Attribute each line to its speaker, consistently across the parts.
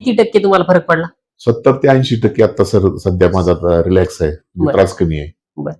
Speaker 1: किती टक्के तुम्हाला फरक पडला
Speaker 2: सत्तर ते ऐंशी टक्के आता सर सध्या माझा रिलॅक्स आहे
Speaker 1: बरं.
Speaker 2: त्रास कमी आहे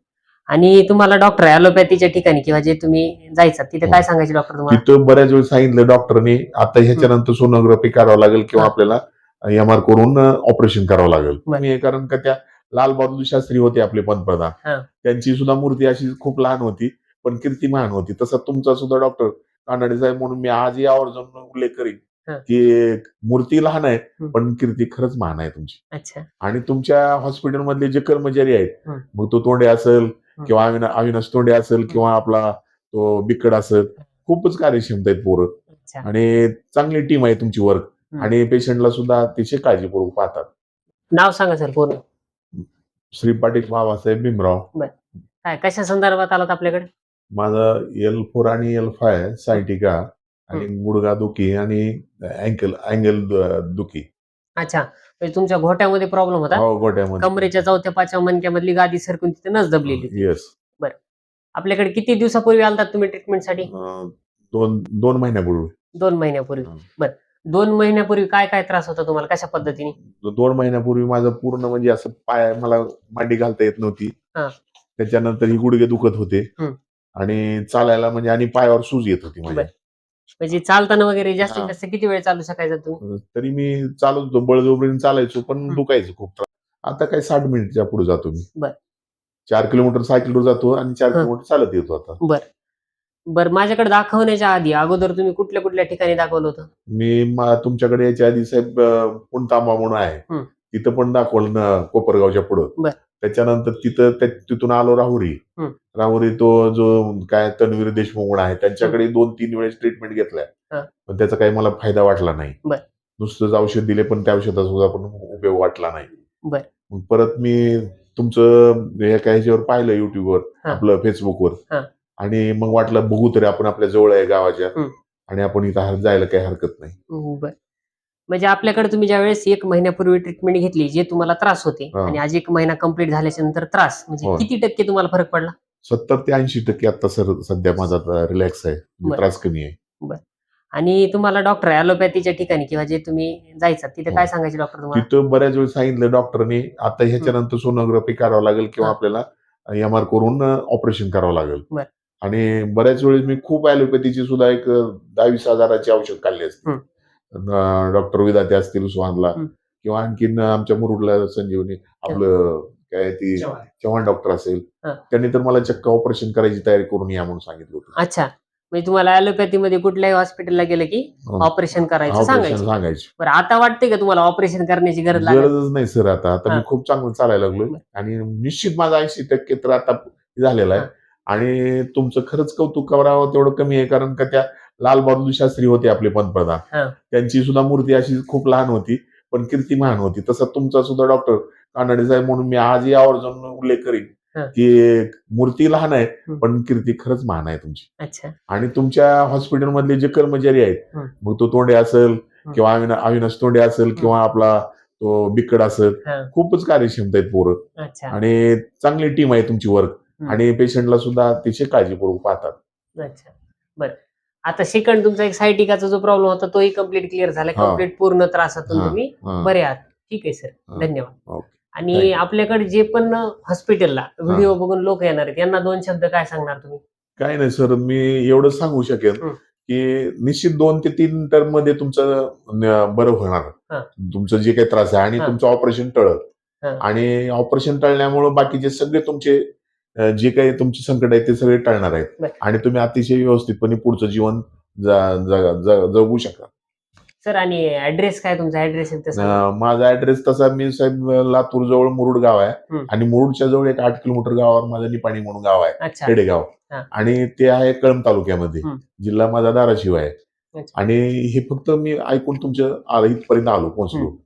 Speaker 1: आणि तुम्हाला डॉक्टर ॲलोपॅथीच्या ठिकाणी किंवा जे तुम्ही जायचा तिथे
Speaker 2: हो.
Speaker 1: काय सांगायचे डॉक्टर तुम्हाला
Speaker 2: तिथं बऱ्याच वेळ सांगितलं डॉक्टरने आता ह्याच्यानंतर सोनोग्राफी करावं लागेल किंवा
Speaker 1: हा.
Speaker 2: आपल्याला एम आर करून ऑपरेशन करावं लागेल
Speaker 1: बरं.
Speaker 2: हे कारण का त्या लाल बहादूर शास्त्री होते आपले
Speaker 1: हा.
Speaker 2: पंतप्रधान त्यांची सुद्धा मूर्ती अशी खूप लहान होती पण कीर्तिमान होती तसं तुमचा सुद्धा डॉक्टर कानाडे साहेब म्हणून मी आजही आवर्जून उल्लेख करीन. की मूर्ती लहान आहे. पण कीर्ती खरंच महान आहे तुमची.
Speaker 1: अच्छा.
Speaker 2: आणि तुमच्या हॉस्पिटल मधले जे कर्मचारी आहेत. मग तो तोंडे असेल किंवा अविना- अविनाश तोंडे असेल किंवा आपला तो बिकड असेल खूपच कार्यक्षमता आहेत पोरं.
Speaker 1: अच्छा.
Speaker 2: आणि चांगली टीम आहे तुमची वर्क. आणि पेशंटला सुद्धा अतिशय काळजीपूर्वक पाहतात.
Speaker 1: नाव सांगा सर पूर्ण.
Speaker 2: श्री पाटील बाबासाहेब भीमराव.
Speaker 1: काय कशा संदर्भात आलात आपल्याकडे?
Speaker 2: माझं एल फोर आणि एल फाय सायटिका. आणि गुडगा दुखी आणि अँकल अँगल दुखी.
Speaker 1: अच्छा. म्हणजे तुमच्या घोट्यामध्ये प्रॉब्लेम होता?
Speaker 2: हो गोट्यामध्ये
Speaker 1: कमरेच्या चौथ्या पाचव्या मणक्यामधली गादी सरकून तिथे नस दबलेली होती.
Speaker 2: येस
Speaker 1: आपल्याकडे किती दिवसापूर्वी आलतात तुम्ही ट्रीटमेंटसाठी
Speaker 2: दोन दोन महिन्यापूर्वी.
Speaker 1: दोन महिन्यापूर्वी.
Speaker 2: हा.
Speaker 1: बर. दोन महिन्यापूर्वी काय काय त्रास होता तुम्हाला? कशा पद्धतीने?
Speaker 2: दोन महिन्यापूर्वी माझं पूर्ण म्हणजे असं पाय मला मांडी घालता येत नव्हती.
Speaker 1: हा.
Speaker 2: त्याच्यानंतर ही गुडघे दुखत होते.
Speaker 1: हम्म.
Speaker 2: आणि चालायला म्हणजे आणि पायावर सूज येत होती माझ्या.
Speaker 1: म्हणजे चालताना वगैरे जास्तीत. जास्त किती वेळ चालू शकायचा तुम्ही
Speaker 2: तरी मी चालत होतो बळजबरीने चालायचो पण. दुखायचं खूप त्रास आता काय साठ मिनिटच्या पुढे जातो मी
Speaker 1: बर.
Speaker 2: चार किलोमीटर सायकलवर जातो आणि चार
Speaker 1: हा.
Speaker 2: किलोमीटर चालत येतो आता
Speaker 1: बर बर माझ्याकडे दाखवण्याच्या आधी अगोदर तुम्ही कुठल्या कुठल्या ठिकाणी दाखवलं होतं
Speaker 2: मी मा- तुमच्याकडे याच्या आधी साहेब अं, पुणतांबा म्हणून आहे
Speaker 1: हम्म.
Speaker 2: तिथं पण दाखवलं ना कोपरगावच्या पुढं
Speaker 1: बर.
Speaker 2: त्याच्यानंतर तिथं तिथून आलो राहुरी. राहुरी तो जो काय तन्वीर देशमुख आहे त्यांच्याकडे दोन तीन वेळेस ट्रीटमेंट
Speaker 1: हा.
Speaker 2: घेतलाय पण त्याचा काही मला फायदा वाटला नाही. नुसतंच औषध दिले पण त्या औषधाचा सुद्धा पण उपयोग वाटला नाही परत मी तुमचं एका ह्याच्यावर पाहिलं युट्यूबवर
Speaker 1: हा.
Speaker 2: आपलं
Speaker 1: हा.
Speaker 2: फेसबुकवर आणि मग वाटलं बघू तरी आपण आपल्या जवळ आहे गावाच्या. आणि आपण इथं जायला काही हरकत नाही
Speaker 1: बर म्हणजे आपल्याकडे तुम्ही ज्या वेळेस एक महिन्यापूर्वी ट्रीटमेंट घेतली जे तुम्हाला त्रास होते
Speaker 2: हा.
Speaker 1: आणि आज एक महिना कंप्लीट झाल्याच्यानंतर त्रास म्हणजे
Speaker 2: हो.
Speaker 1: किती टक्के तुम्हाला फरक पडला
Speaker 2: सत्तर ते ऐंशी टक्के आता सर सध्या माझा रिलॅक्स आहे म्हणजे
Speaker 1: बरं.
Speaker 2: त्रास कमी आहे
Speaker 1: आणि तुम्हाला डॉक्टर ॲलोपॅथीच्या ठिकाणी किंवा जे तुम्ही जायचा तिथे
Speaker 2: हो.
Speaker 1: काय सांगायचे डॉक्टर तुम्हाला
Speaker 2: तिथं बऱ्याच वेळ सांगितलं डॉक्टरने आता ह्याच्यानंतर सोनोग्राफी करावं लागेल किंवा
Speaker 1: हा.
Speaker 2: आपल्याला एम आर करून ऑपरेशन करावं लागेल
Speaker 1: बरं.
Speaker 2: आणि बऱ्याच वेळेस मी खूप ॲलोपॅथीची सुद्धा एक दहा वीस हजाराची औषध काढली असते डॉक्टर विदाते असतील
Speaker 1: हम्म.
Speaker 2: किंवा आणखीन आमच्या मुरुडला संजीवनी आपलं काय ती चव्हाण डॉक्टर असेल. त्यांनी तर मला चक्क ऑपरेशन करायची तयारी करून या म्हणून सांगितलं होतं
Speaker 1: अच्छा म्हणजे तुम्हाला ॲलोपॅथी मध्ये कुठल्याही हॉस्पिटलला गेलं की. ऑपरेशन करायचं सांगायचं बरं आता वाटतंय का तुम्हाला ऑपरेशन करण्याची गरज लागेल
Speaker 2: गरजच नाही सर आता आता. मी खूप चांगलं चालायला लागलोय
Speaker 1: बरं.
Speaker 2: आणि निश्चित माझा ऐंशी टक्के तर आता झालेला आहे. आणि तुमचं खरंच कौतुक करावं तेवढं कमी आहे कारण का त्या लाल बहादूर शास्त्री होते आपले. पंतप्रधान त्यांची सुद्धा मूर्ती अशी खूप लहान होती पण कीर्तिमान होती. तसं तुमचा सुद्धा डॉक्टर कानाडे साहेब म्हणून मी आजही आवर्जून उल्लेख करीन. की मूर्ती लहान आहे. पण कीर्ती खरंच महान आहे तुमची.
Speaker 1: अच्छा.
Speaker 2: आणि तुमच्या हॉस्पिटल मधले जे कर्मचारी आहेत. मग तो तोंडे असेल किंवा अविना- अविनाश तोंडे असेल किंवा आपला तो बिकड असेल. खूपच कार्यक्षमता आहेत पोरं. आणि चांगली टीम आहे तुमची वर्क. आणि पेशंटला सुद्धा अतिशय काळजीपूर्वक पाहतात.
Speaker 1: अच्छा. बरं. आता सेकंड तुमचा एक सायटिकाचा जो प्रॉब्लेम होता तोही कंप्लीट क्लिअर झाला. कंप्लीट पूर्ण त्रासातून. तुम्ही. बरे आहात ठीक आहे सर. धन्यवाद. आणि. आपल्याकडे जे पण हॉस्पिटलला व्हिडिओ बघून लोक येणार आहेत यांना दोन शब्द काय सांगणार तुम्ही
Speaker 2: काय नाही सर मी एवढं सांगू शकेन
Speaker 1: हम्म.
Speaker 2: की निश्चित दोन ते तीन टर्ममध्ये तुमचं बरं. होणार तुमचं जे काही त्रास आहे आणि. तुमचं ऑपरेशन टळत. आणि ऑपरेशन टळल्यामुळे बाकीचे सगळे तुमचे जे काही तुमचे संकट आहेत ते सगळे टळणार आहेत. आणि तुम्ही अतिशय व्यवस्थितपणे पुढचं जीवन जगू शकाल
Speaker 1: सर आणि ऍड्रेस काय तुमचा ऍड्रेस
Speaker 2: माझा ऍड्रेस तसा मी साहेब लातूर जवळ मुरुड गाव आहे. आणि मुरुडच्या जवळ एक आठ किलोमीटर गावावर माझं निपाणी म्हणून गाव आहे खेडेगाव. आणि ते आहे कळंब तालुक्यामध्ये. जिल्हा माझा धाराशिव आहे. आणि हे फक्त मी ऐकून तुमच्या इथपर्यंत आलो पोहोचलो.